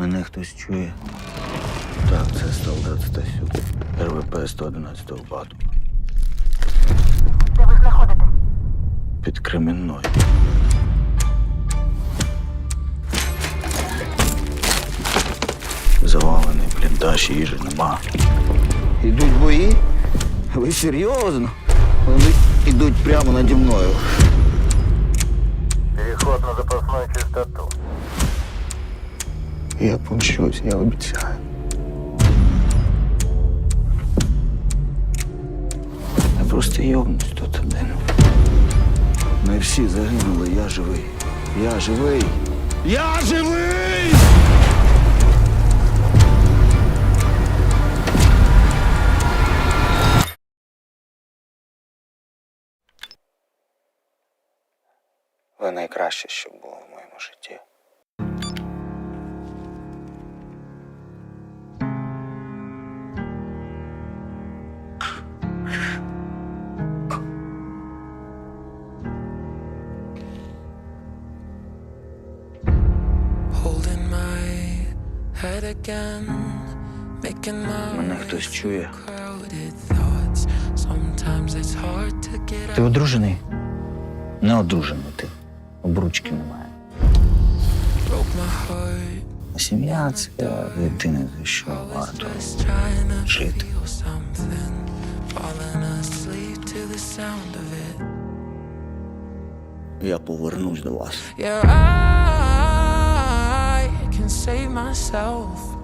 Мене хтось чує. Так, це солдат Стасюк. РВП 111 впаду. Де ви знаходитесь? Під Кремінною. Завалений бліндаж, їжі нема. Ідуть бої? Ви серйозно? Вони йдуть прямо наді мною. Я помщусь, я обіцяю. Я просто йовнусь тут один. Ми всі загинули, я живий. Я живий. Я живий! Ви найкраще, що було в моєму житті. Мене хтось чує. Ти одружений? Не одружений ти. Обручки немає. Сім'я це єдине, за що варто. жити. Я повернусь до вас. save myself.